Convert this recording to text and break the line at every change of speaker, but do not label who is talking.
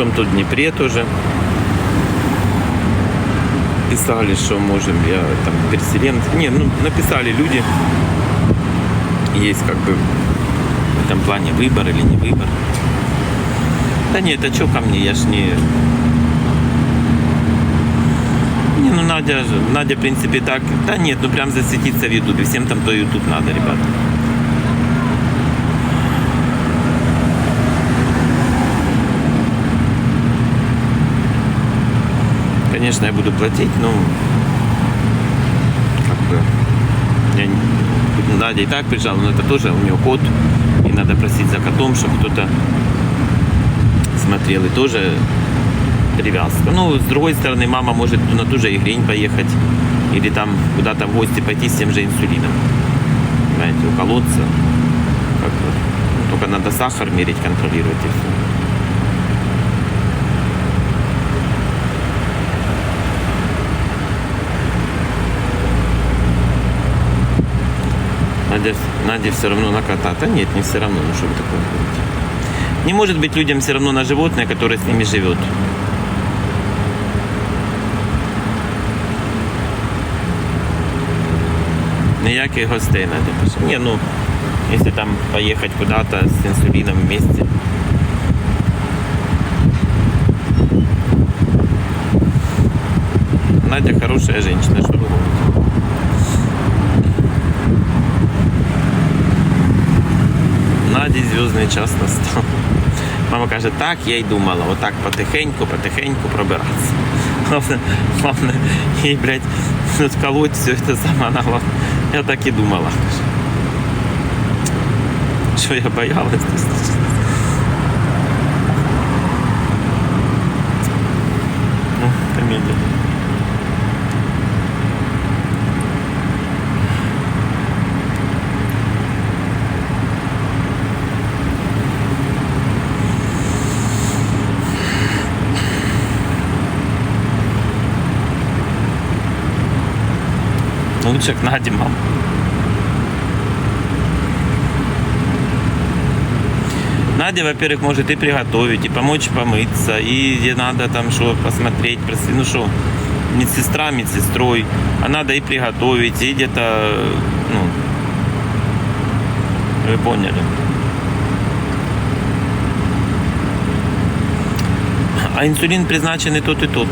Потом тут Днепре тоже писали, что можем, я там переселенец. Не, ну написали люди. Есть как бы в этом плане выбор или не выбор. Да нет, а что ко мне, я ж не... Не, ну Надя, Надя, в принципе, так... Да нет, ну прям засветиться в Ютубе. Всем там то Ютуб надо, ребята. Конечно, я буду платить, но как бы я Надя и так приезжала, но это тоже у нее кот, и надо просить за котом, чтобы кто-то смотрел, и тоже привязка. Ну, с другой стороны, мама может на ту же Игрень поехать, или там куда-то в гости пойти с тем же инсулином. Понимаете, уколоться. Как бы. Только надо сахар мерить, контролировать и все. Надя, Надя все равно на кота. Да нет, не все равно, ну что вы такое говорите. Не может быть людям все равно на животное, которое с ними живет. Ніяких гостей Надя пише. Ні, ну, если там поехать куда-то с инсулином вместе. Надя хорошая женщина, что Зв'язний час настав. Мама каже, так, я й думала, отак потихеньку, потихеньку пробиратися. Главное, їй, блядь, отколоть все це сама главное. Я так і думала. Що я боялась. Ну, Лучше к Наде, мам. Надя, во-первых, может и приготовить, и помочь помыться, и где надо там что посмотреть, проси- ну что, медсестра медсестрой, а надо и приготовить, и где-то, ну, вы поняли. А инсулин призначен и тот, и тот.